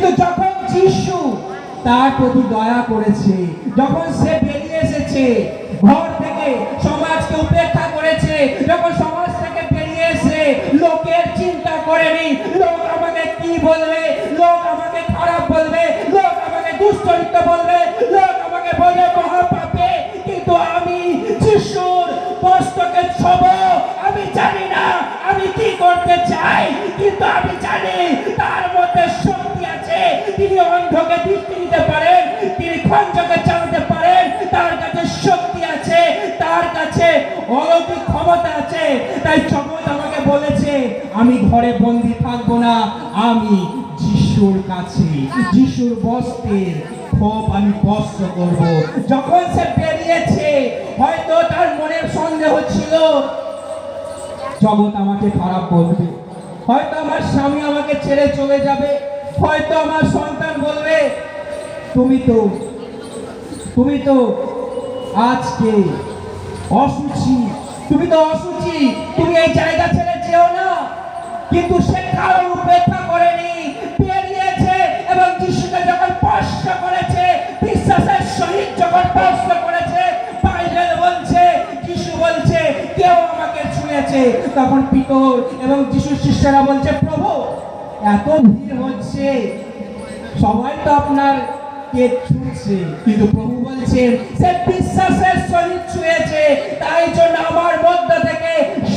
কিন্তু যখন যিশু তার প্রতি দয়া করেছে, যখন সে বেরিয়ে এসেছে, ঘর থেকে সমাজকে উপেক্ষা করেছে, যখন সমাজ থেকে বেরিয়ে এসে লোকের চিন্তা করেনি, লোক আমাকে কি বলবে? লোক আমাকে খারাপ বলবে? লোক আমাকে দুশ্চরিত্র বলবে? লোক আমাকে বলবে মহাপাপে কিন্তু আমি যিশুর বস্ত্রকে ছব। আমি জানি না আমি কি করতে চাই, কিন্তু আমি জানি তার মধ্যে তিনি অন্ধকে দৃষ্টি দিতে পারেন, তিনি খঞ্জকে চালাতে পারেন, তার কাছে শক্তি আছে, তার কাছে অলৌকিক ক্ষমতা আছে। তাই জগৎ আমাকে বলেছে, আমি ঘরে বন্দি থাকব না, আমি যিশুর কাছে, যিশুর বস্ত্রের ক্ষোভ আমি বস্ত্র করব। যখন সে বেরিয়েছে, হয়তো তার মনের সন্দেহ ছিল, জগৎ আমাকে খারাপ বলবে। হয়তো আমার স্বামী আমাকে ছেড়ে চলে যাবে। হয়তো আমার সন্তান বলবে, তুমি তো তুমি তো আজকে অসুচি, তুমি তো অসুচি, তুমি এই জায়গা ছেড়ে যেও না। কিন্তু সে কারণ উপেক্ষা করেনি বেরিয়েছে এবং যিশুকে যখন স্পর্শ করেছে, বিশ্বাসের সহিত যখন স্পর্শ করেছে, বাইবেল বলছে, যিশু বলছে, কেউ আমাকে ছুঁয়েছে। তখন পিতর এবং যিশুর শিষ্যরা বলছে, প্রভু এত ভিড় হচ্ছে, সবাই তো আপনার কিন্তু প্রভু বলছেন সে বিশ্বাসের ছুঁয়েছে, তাই জন্য আমার মধ্য থেকে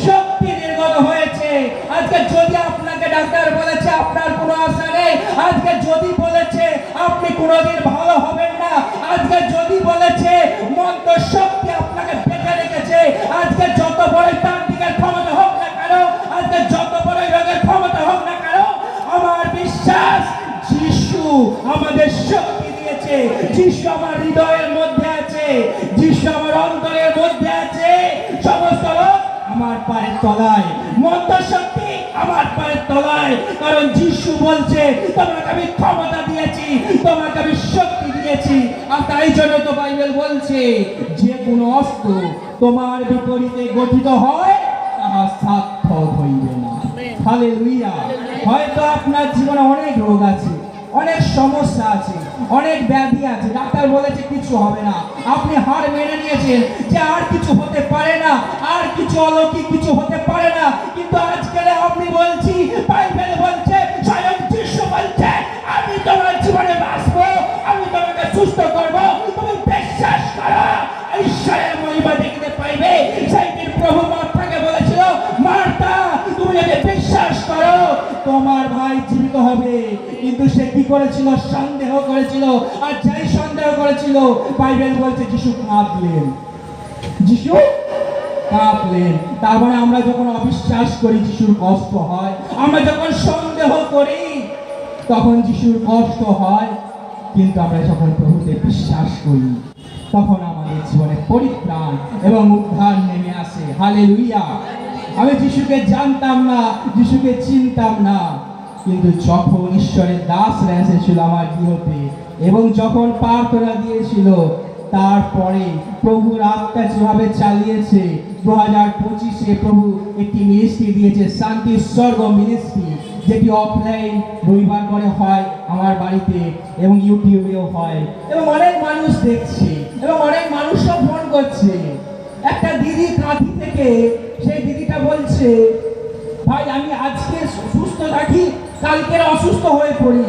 শক্তি নির্গত হয়েছে। আজকে যদি আপনাকে ডাক্তার বলেছে, আপনার কোনো আশা নেই। আজকে যদি বলেছে, আপনি কোনোদিন ভালো হবেন না। আজকে যদি বলেছে মন্ত্র আমার হৃদয়ের মধ্যে আছে যিশু আমার অন্তরের মধ্যে আছে সমস্ত লোক আমার পায়ের তলায় শক্তি আমার পায়ের তলায় কারণ যিশু বলছে তোমাকে আমি ক্ষমতা দিয়েছি তোমাকে আমি শক্তি দিয়েছি আর তাই জন্য তো বাইবেল বলছে যে কোনো অস্ত্র তোমার বিপরীতে গঠিত হয় তাহা সার্থক হইবে না। হালেলুয়া হয়তো আপনার জীবনে অনেক রোগ আছে অনেক সমস্যা আছে অনেক ব্যাধি আছে, ডাক্তার বলেছে কিছু হবে না। আপনি হার মেনে নিয়েছেন যে আর কিছু হতে পারে না, আর কিছু অলৌকিক কিছু হতে পারে না। কিন্তু আজকে আপনি বলছি, বাইবেল বলছে, স্বয়ং বলছে করেছিল, সন্দেহ করেছিল, আর যাই সন্দেহ করেছিল, বাইবেল বলছে যিশু কাঁদলেন যিশু কাঁদলেন তার মানে আমরা যখন অবিশ্বাস করি যিশুর কষ্ট হয়, আমরা যখন সন্দেহ করি, তখন যিশুর কষ্ট হয়, কিন্তু আমরা যখন প্রভুতে বিশ্বাস করি, তখন আমাদের জীবনে পরিত্রাণ এবং উদ্ধার নেমে আসে। হালে আমি যিশুকে জানতাম না, যিশুকে চিনতাম না। কিন্তু যখন ঈশ্বরের দাসরা এসেছিল আমার গৃহতে এবং যখন প্রার্থনা দিয়েছিল, তারপরে প্রভুর আত্মা যেভাবে চালিয়েছে দু হাজার পঁচিশে প্রভু একটি মিনিস্ট্রি দিয়েছে শান্তি স্বর্গ মিনিস্ট্রি যেটি অফলাইন রবিবার করে হয় আমার বাড়িতে এবং ইউটিউবেও হয়। এবং অনেক মানুষ দেখছে, এবং অনেক মানুষও ফোন করছে। একটা দিদি কাঁথি থেকে, সেই দিদিটা বলছে, ভাই, আমি আজকে সুস্থ থাকি কালকে অসুস্থ হয়ে পড়ি।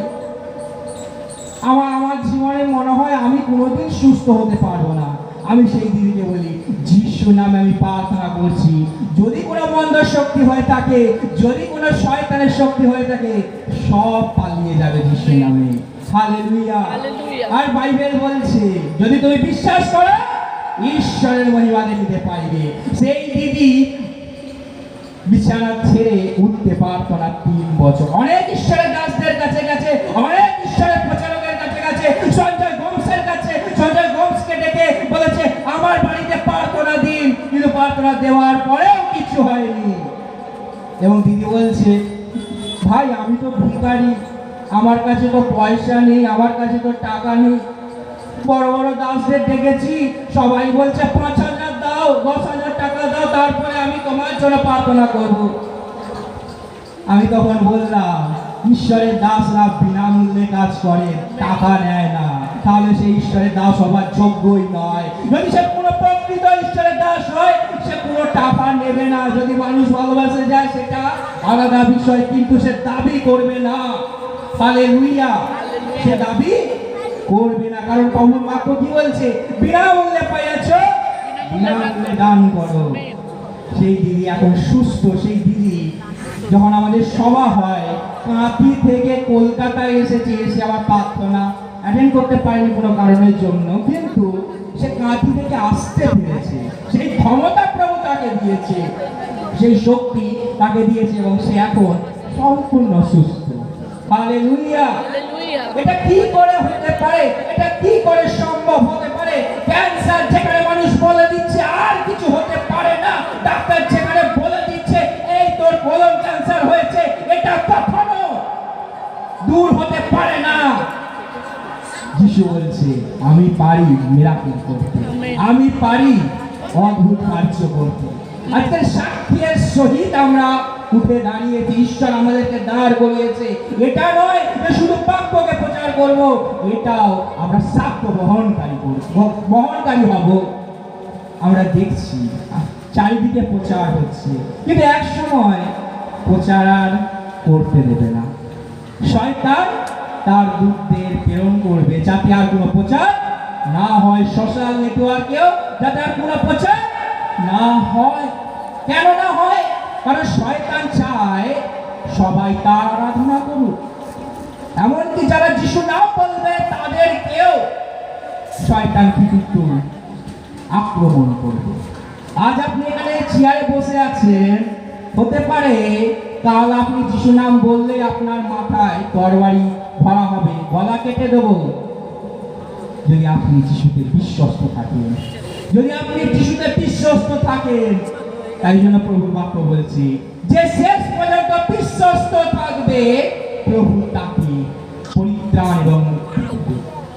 আমার আমার জীবনে মনে হয় আমি কোনোদিন সুস্থ হতে পারব না। আমি সেই দিদিকে বলি যিশু নামে আমি প্রার্থনা করছি যদি কোনো মন্দ শক্তি হয়ে থাকে যদি কোনো শয়তানের শক্তি হয়ে থাকে সব পালিয়ে যাবে যিশু নামে। হালেলুয়া। আর বাইবেল বলছে যদি তুমি বিশ্বাস করো ঈশ্বরের মহিমা দেখিতে পাইবে। সেই দিদি বিছানা ছেড়ে উঠতে পারতো না তিন বছর। অনেক ঈশ্বরের দাসদের কাছে গেছে, অনেক ঈশ্বরের প্রচারকের কাছে গেছে, সঞ্জয় গোমসের কাছে। সঞ্জয় গোমসকে ডেকে বলেছে, আমার বাড়িতে প্রার্থনা দিন, কিন্তু প্রার্থনা দেওয়ার পরেও কিছু হয়নি। এবং দিদি বলছে, ভাই, আমি তো ভিখারি, আমার কাছে তো পয়সা নেই, আমার কাছে তো টাকা নেই। বড় বড় দাসদের ডেকেছি, সবাই বলছে, পাঁচ হাজার দাও, দশ হাজার টাকা দাও, তারপরে তোমার জন্য প্রার্থনা করব। আমি তখন বললাম, ঈশ্বরের দাসরা বিনামূল্যে কাজ করেন টাকা নেয় না। তাহলে সেই ঈশ্বরের দাস হবার যোগ্যই নয়। যদি সে কোনো প্রকৃত ঈশ্বরের দাস হয়, সে কোনো টাকা নেবে না। যদি মানুষ ভালোবাসে যায়, সেটা আলাদা বিষয়, কিন্তু সে দাবি করবে না। তাহলে লুইয়া সে দাবি করবে না। কারণ প্রভুর বাক্য কি বলছে? বিনামূল্যে পাইয়াছ, বিনামূল্যে দান করো। সেই দিদি এখন সুস্থ সেই দিদি যখন আমাদের সভা হয় কাঁথি থেকে কলকাতায় এসেছে এসে আবার প্রার্থনা অ্যাটেন্ড করতে পারেনি কোনো কারণের জন্য কিন্তু সে কাঁথি থেকে আসতে পেরেছে। সেই ক্ষমতা প্রভু তাকে দিয়েছে সেই শক্তি তাকে দিয়েছে এবং সে এখন সম্পূর্ণ সুস্থ। Hallelujah. এটা কি করে হতে পারে? এটা কি করে সম্ভব হতে পারে? ক্যান্সার যিশু বলছে আমি পারি মিরাকেল করতে। আমি পারি অদ্ভুত কার্য করতে। আজকের সাক্ষীর সহিত আমরা উঠে দাঁড়িয়েছি। ঈশ্বর আমাদেরকে দাঁড় করিয়েছে। এটা নয় যে শুধু বাক্যকে প্রচার করব এটাও আমরা সাক্ষ্য বহনকারী করব। বহনকারী হব। আমরা দেখছি চারিদিকে প্রচার হচ্ছে। কিন্তু এক সময় প্রচার আর করতে দেবে না। শয়তান তার দূতদের প্রেরণ করবে। যাতে আর কোনো প্রচার না হয়। সোশ্যাল নেটওয়ার্কেও যাতে আর কোনো প্রচার না হয়। কেন না হয়? কারণ শয়তান চায় সবাই তার আরাধনা করুক। এমনকি যারা যিশু নাম বলবে, তাদেরকেও শয়তান কিন্তু আক্রমণ করবে। আজ আপনি এখানে চেয়ারে বসে আছেন। হতে পারে কাল আপনি যিশু নাম বললে আপনার মাথায় তরবারি ভরা হবে গলা কেটে দেবো। যদি আপনি যিশুতে বিশ্বস্ত থাকেন, যদি আপনি যিশুতে বিশ্বস্ত থাকেন, তাই জন্য প্রভুর বাক্য বলছি, যে শেষ পর্যন্ত বিশ্বস্ত থাকবে, প্রভু তাকে পরিত্রাণ এবং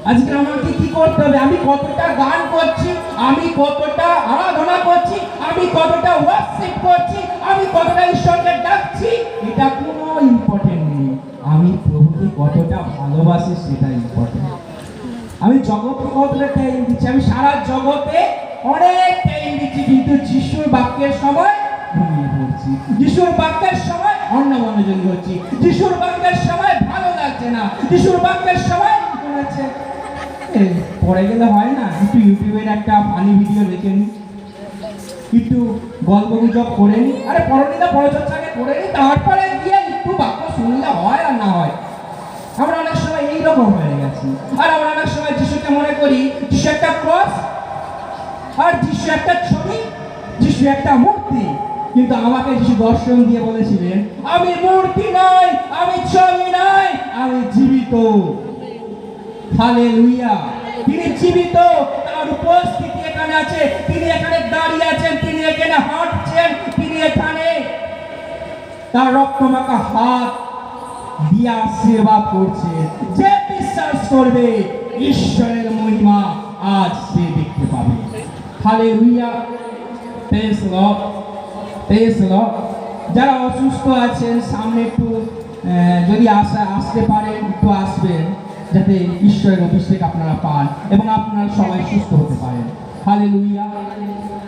আজকে আমাকে কি করতে হবে? আমি কতটা গান করছি, আমি কতটা আরাধনা করছি, আমি কতটা ভালোবাসি সেটা ইম্পর্টেন্ট আমি জগৎকে কতটা টাইম দিচ্ছি। আমি সারা জগতে অনেক টাইম দিচ্ছি, কিন্তু যিশুর বাক্যের সময় ঘুমিয়ে পড়ছি। যিশুর বাক্যের সময় অন্য মনোযোগী হচ্ছি। যিশুর বাক্যের সময় ভালো লাগছে না। যিশুর বাক্যের সময় হচ্ছে পরে গেলে হয় না? একটু ইউটিউবের একটা ফানি ভিডিও দেখে নি। একটু গল্প গুজব করে নি। আরে পরনিতা পরচর্চাকে করে নি। তারপরে গিয়ে একটু বাক্য শুনলে হয় আর না হয়। এইরকম হয়ে গেছি। আর আমরা অনেক সময় যিশুকে মনে করি, যিশু একটা ক্রস, আর যিশু একটা ছবি, যিশু একটা মূর্তি। কিন্তু আমাকে যিশু দর্শন দিয়ে বলেছিলেন, আমি মূর্তি নয় আমি ছবি নয় আমি জীবিত। হালেলুয়া। তিনি জীবিত, তার উপস্থিতি এখানে আছে। তিনি এখানে দাঁড়িয়ে আছেন, তিনি এখানে হাঁটছেন, তিনি এখানে তার রক্তমাখা হাত দিয়ে আশীর্বাদ করছে। যে বিশ্বাস করবে, ঈশ্বরের মহিমা আজ সে দেখতে পাবে। লর্ড যারা অসুস্থ আছেন, সামনে একটু যদি আসা, আসতে পারেন, একটু আসবেন, যাতে ঈশ্বরের অভিষেক আপনারা পান এবং আপনারা সবাই সুস্থ হতে পারেন। হালে লুইয়া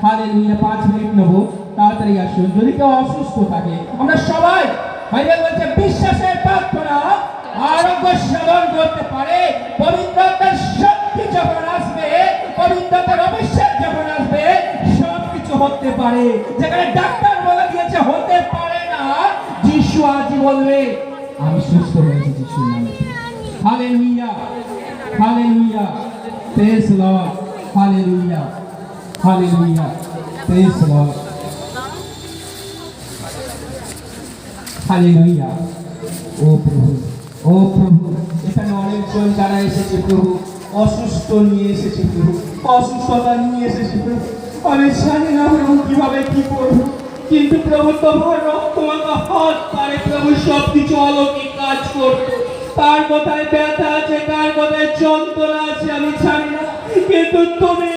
হালে লুইয়া পাঁচ মিনিট নেব। তাড়াতাড়ি আসুন। যদি কেউ অসুস্থ থাকে, আমরা সবাই বাইবেল বলছে, বিশ্বাসের প্রার্থনা আরোগ্য সাধন করতে পারে, পবিত্রতার শক্তি যখন আসবে, পবিত্রতার অভিষেক যখন আসবে সব কিছু হতে পারে। যেখানে ডাক্তার বলে দিয়েছে, হতে পারে না। যিশু আজই বলবে, আমি সুস্থ হয়েছি যিশুর নামে hallelujah hallelujah praise Lord hallelujah hallelujah praise Lord hallelujah, ও প্রভু। ও প্রভু। এখানে অনেকজন যারা এসেছে প্রভু, অসুস্থ নিয়ে এসেছে প্রভু, অসুস্থতা নিয়ে এসেছে প্রভু। আমি জানি না প্রভু কীভাবে কি করব। কিন্তু প্রভু, তোমার রক্তমাখা হাত পারে প্রভু সব কিছু অলৌকিক কাজ করতো তার কোথায় ব্যথা আছে কার কোথায় যন্ত্রণা আছে, আমি জানি না। কিন্তু তুমি